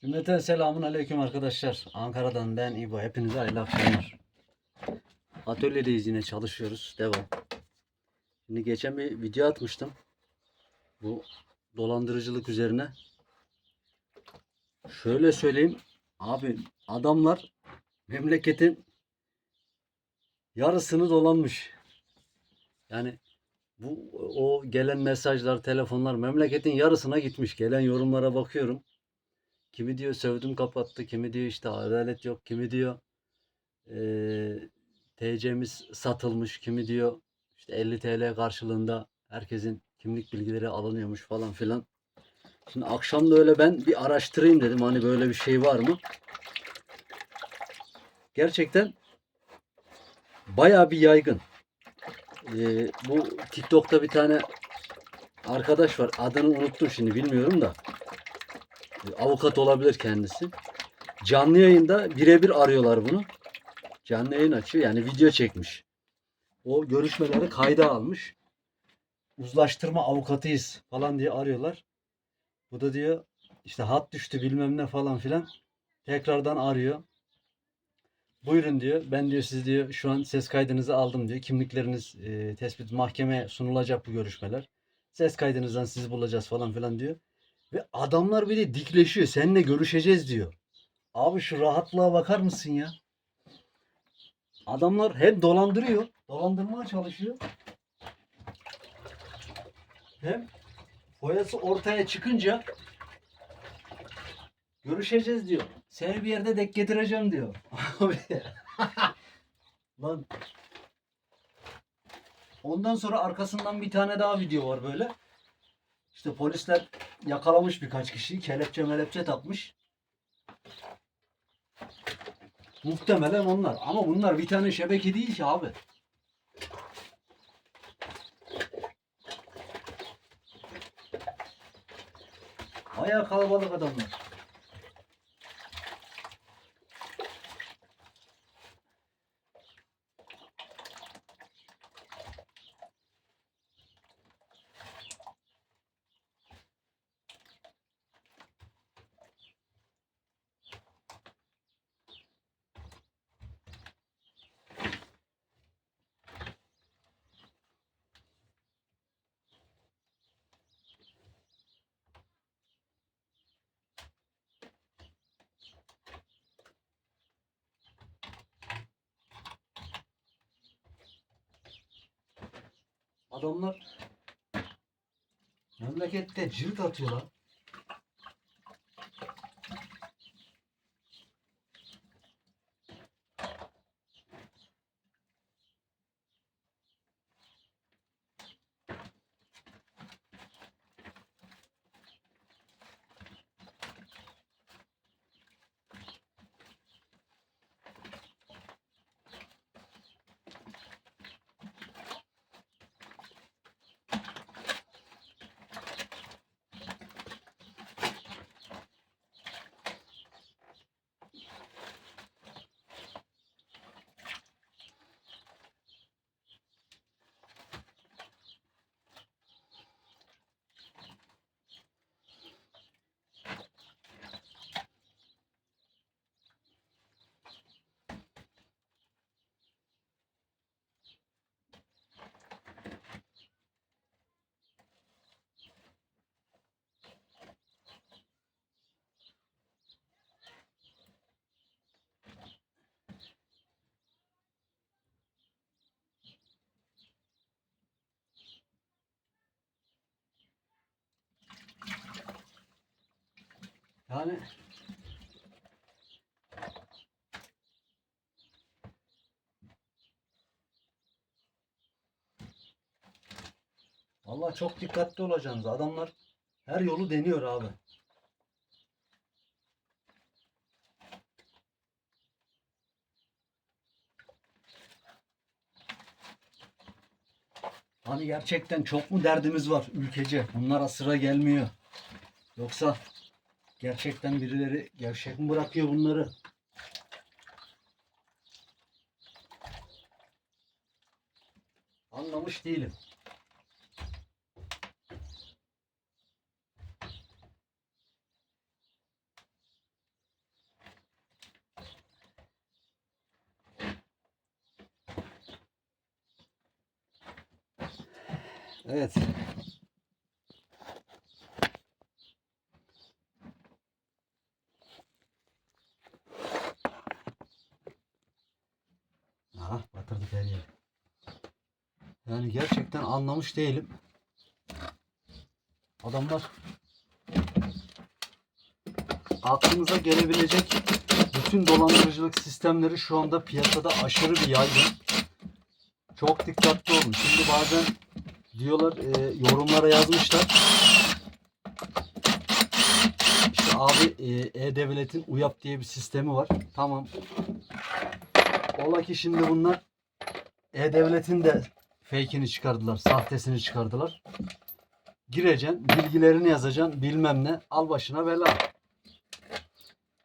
Cümleten selamun aleyküm arkadaşlar. Ankara'dan ben İbo. Hepinize hayırlı akşamlar. Atölyedeyiz yine çalışıyoruz. Devam. Şimdi geçen bir video atmıştım. Bu dolandırıcılık üzerine. Şöyle söyleyeyim. Abi adamlar memleketin yarısını dolanmış. Yani bu o gelen mesajlar, telefonlar memleketin yarısına gitmiş. Gelen yorumlara bakıyorum. Kimi diyor sövdüm kapattı, kimi diyor işte adalet yok, kimi diyor eee TC'miz satılmış, kimi diyor işte 50 TL karşılığında herkesin kimlik bilgileri alınıyormuş falan filan. Şimdi akşam da öyle ben bir araştırayım dedim hani böyle bir şey var mı? Gerçekten bayağı bir yaygın. Eee, bu TikTok'ta bir tane arkadaş var. Adını unuttum şimdi bilmiyorum da. Avukat olabilir kendisi. Canlı yayında birebir arıyorlar bunu. Canlı yayın açıyor yani video çekmiş. O görüşmeleri kayda almış. Uzlaştırma avukatıyız falan diye arıyorlar. Bu da diyor işte hat düştü bilmem ne falan filan. Tekrardan arıyor. Buyurun diyor. Ben diyor siz diyor şu an ses kaydınızı aldım diyor. Kimlikleriniz e, tespit mahkemeye sunulacak bu görüşmeler. Ses kaydınızdan sizi bulacağız falan filan diyor. Ve adamlar bir de dikleşiyor. Seninle görüşeceğiz diyor. Abi şu rahatlığa bakar mısın ya? Adamlar hem dolandırıyor, dolandırmaya çalışıyor. Hem foyası ortaya çıkınca görüşeceğiz diyor. Seni bir yerde denk getireceğim diyor. Abi. Lan. Ondan sonra arkasından bir tane daha video var böyle. İşte polisler yakalamış birkaç kişiyi. Kelepçe melepçe takmış. Muhtemelen onlar. Ama bunlar bir tane şebeke değil ki abi. Bayağı kalabalık adamlar. Adamlar memlekette cirit atıyorlar. Yani Vallahi çok dikkatli olacaksınız. Adamlar her yolu deniyor abi. Hani gerçekten çok mu derdimiz var ülkece? Bunlara sıra gelmiyor. Yoksa gerçekten birileri gevşek mi bırakıyor bunları? Anlamış değilim. Evet. Yeri. Yani gerçekten anlamış değilim. Adamlar aklınıza gelebilecek bütün dolandırıcılık sistemleri şu anda piyasada aşırı bir yaygın. Çok dikkatli olun. Şimdi bazen diyorlar e, yorumlara yazmışlar. İşte abi e, E-Devlet'in UYAP diye bir sistemi var. Tamam. Ola ki şimdi bunlar E-Devlet'in de fake'ini çıkardılar. Sahtesini çıkardılar. Gireceksin, bilgilerini yazacaksın, bilmem ne. Al başına bela.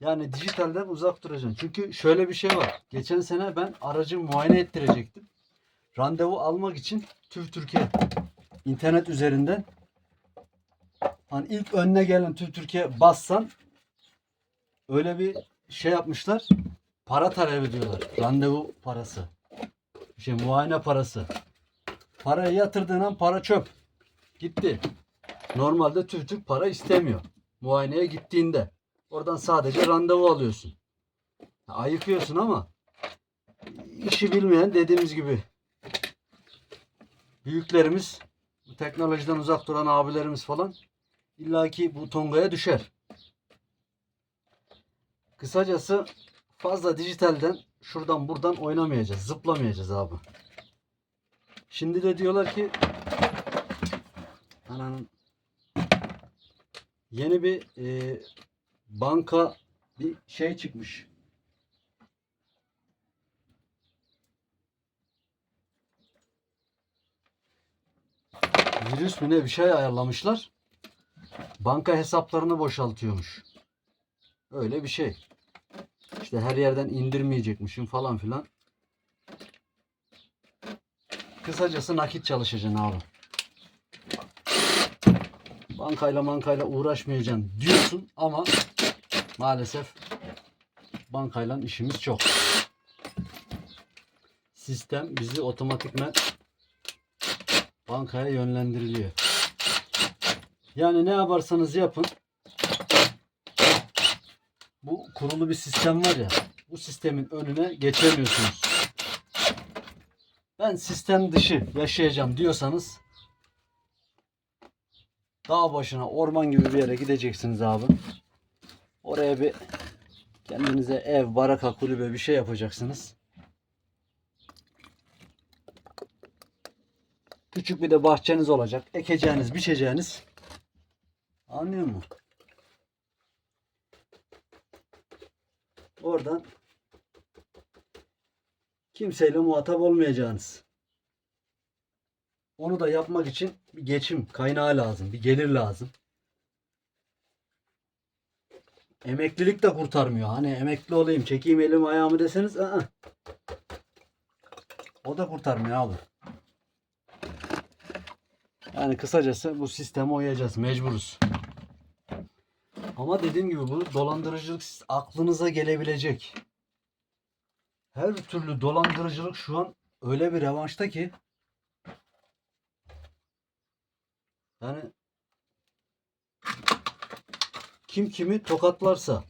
Yani dijitalden uzak duracaksın. Çünkü şöyle bir şey var. Geçen sene ben aracı muayene ettirecektim. Randevu almak için TÜV Türkiye internet üzerinden hani ilk önüne gelen TÜV Türkiye bassan öyle bir şey yapmışlar. Para talep ediyorlar. Randevu parası. Şey muayene parası. Parayı yatırdığın an para çöp. Gitti. Normalde TÜV Türk para istemiyor. Muayeneye gittiğinde. Oradan sadece randevu alıyorsun. Ayıkıyorsun ama işi bilmeyen dediğimiz gibi büyüklerimiz bu teknolojiden uzak duran abilerimiz falan illaki bu tongaya düşer. Kısacası fazla dijitalden şuradan buradan oynamayacağız. Zıplamayacağız abi. Şimdi de diyorlar ki ananın yeni bir e, banka bir şey çıkmış. Virüs mü ne bir şey ayarlamışlar. Banka hesaplarını boşaltıyormuş. Öyle bir şey. İşte her yerden indirmeyecekmişim falan filan. Kısacası nakit çalışacaksın abi. Bankayla bankayla uğraşmayacaksın diyorsun ama maalesef bankayla işimiz çok. Sistem bizi otomatikmen bankaya yönlendiriliyor. Yani ne yaparsanız yapın bu kurulu bir sistem var ya bu sistemin önüne geçemiyorsunuz. Ben sistem dışı yaşayacağım diyorsanız dağ başına orman gibi bir yere gideceksiniz abi. Oraya bir kendinize ev, baraka, kulübe bir şey yapacaksınız. Küçük bir de bahçeniz olacak. Ekeceğiniz, biçeceğiniz. Anlıyor musun? Oradan kimseyle muhatap olmayacağınız. Onu da yapmak için bir geçim kaynağı lazım, bir gelir lazım. Emeklilik de kurtarmıyor. Hani emekli olayım, çekeyim elimi ayağımı deseniz ı o da kurtarmıyor abi. Yani kısacası bu sisteme uyacağız. Mecburuz. Ama dediğim gibi bu dolandırıcılık aklınıza gelebilecek. Her türlü dolandırıcılık şu an öyle bir revanşta ki yani kim kimi tokatlarsa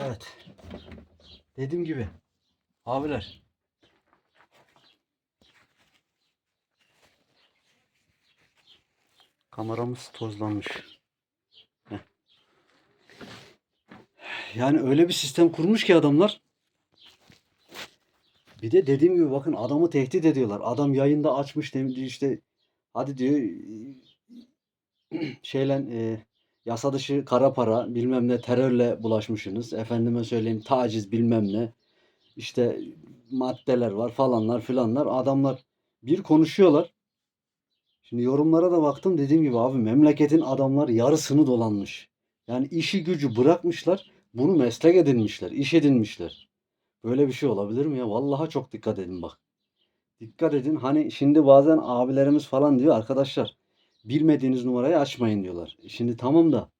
Evet. Dediğim gibi. Abiler. Kameramız tozlanmış. Heh. Yani öyle bir sistem kurmuş ki adamlar. Bir de dediğim gibi bakın adamı tehdit ediyorlar. Adam yayında açmış demiş işte hadi diyor şeyle e, yasa dışı kara para bilmem ne terörle bulaşmışsınız. Efendime söyleyeyim taciz bilmem ne. İşte maddeler var falanlar filanlar. Adamlar bir konuşuyorlar. Şimdi yorumlara da baktım dediğim gibi abi memleketin adamlar yarısını dolanmış. Yani işi gücü bırakmışlar. Bunu meslek edinmişler. iş edinmişler. Böyle bir şey olabilir mi ya? Vallahi çok dikkat edin bak. Dikkat edin. Hani şimdi bazen abilerimiz falan diyor arkadaşlar bilmediğiniz numarayı açmayın diyorlar. Şimdi tamam da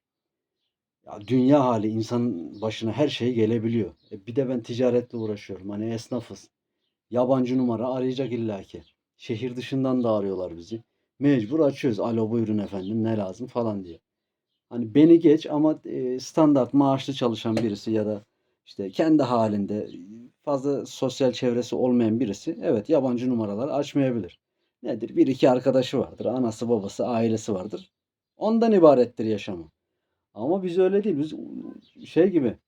ya dünya hali insanın başına her şey gelebiliyor. E bir de ben ticaretle uğraşıyorum. Hani esnafız. Yabancı numara arayacak illaki. Şehir dışından da arıyorlar bizi. Mecbur açıyoruz. Alo buyurun efendim ne lazım falan diye. Hani beni geç ama e, standart maaşlı çalışan birisi ya da işte kendi halinde fazla sosyal çevresi olmayan birisi evet yabancı numaraları açmayabilir. Nedir? Bir iki arkadaşı vardır. Anası babası ailesi vardır. Ondan ibarettir yaşamı. Ama biz öyle değil. Biz şey gibi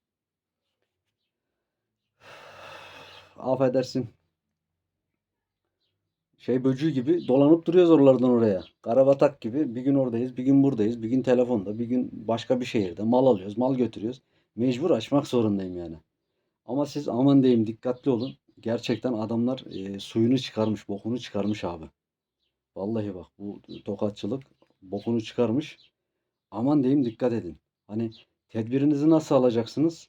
affedersin şey böcüğü gibi dolanıp duruyoruz oralardan oraya. Karabatak gibi bir gün oradayız, bir gün buradayız, bir gün telefonda, bir gün başka bir şehirde mal alıyoruz, mal götürüyoruz. Mecbur açmak zorundayım yani. Ama siz aman diyeyim dikkatli olun. Gerçekten adamlar e, suyunu çıkarmış, bokunu çıkarmış abi. Vallahi bak bu tokatçılık bokunu çıkarmış. Aman diyeyim dikkat edin. Hani tedbirinizi nasıl alacaksınız?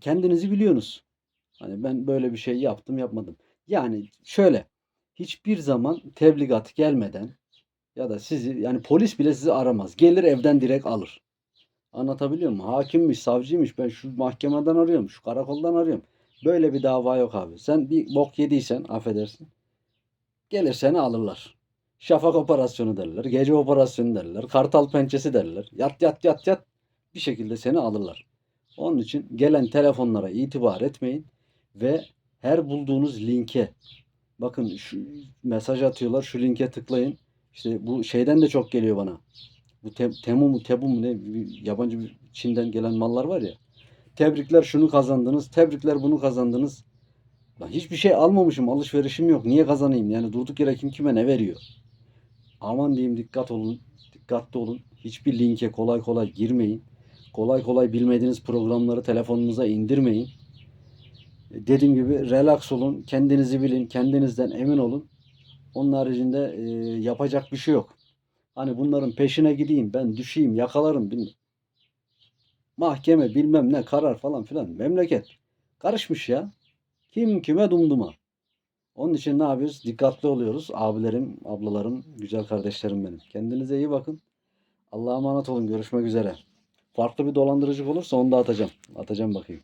Kendinizi biliyorsunuz. Hani ben böyle bir şey yaptım yapmadım. Yani şöyle hiçbir zaman tebligat gelmeden ya da sizi yani polis bile sizi aramaz. Gelir evden direkt alır. Anlatabiliyor muyum? Hakimmiş, savcıymış. Ben şu mahkemeden arıyorum, şu karakoldan arıyorum. Böyle bir dava yok abi. Sen bir bok yediysen affedersin. Gelir seni alırlar. Şafak operasyonu derler, gece operasyonu derler, kartal pençesi derler. Yat yat yat yat bir şekilde seni alırlar. Onun için gelen telefonlara itibar etmeyin ve her bulduğunuz linke bakın şu mesaj atıyorlar şu linke tıklayın. İşte bu şeyden de çok geliyor bana. Bu te, Temu mu Tebu mu ne yabancı bir Çin'den gelen mallar var ya. Tebrikler şunu kazandınız. Tebrikler bunu kazandınız. Ben hiçbir şey almamışım. Alışverişim yok. Niye kazanayım? Yani durduk yere kim kime ne veriyor? Aman diyeyim dikkat olun. Dikkatli olun. Hiçbir linke kolay kolay girmeyin. Kolay kolay bilmediğiniz programları telefonunuza indirmeyin. Dediğim gibi relax olun. Kendinizi bilin. Kendinizden emin olun. Onun haricinde e, yapacak bir şey yok. Hani bunların peşine gideyim ben düşeyim yakalarım bilmem. Mahkeme bilmem ne karar falan filan memleket karışmış ya. Kim kime dumduma. Onun için ne yapıyoruz? Dikkatli oluyoruz. Abilerim, ablalarım, güzel kardeşlerim benim. Kendinize iyi bakın. Allah'a emanet olun. Görüşmek üzere. Farklı bir dolandırıcı olursa onu da atacağım. Atacağım bakayım.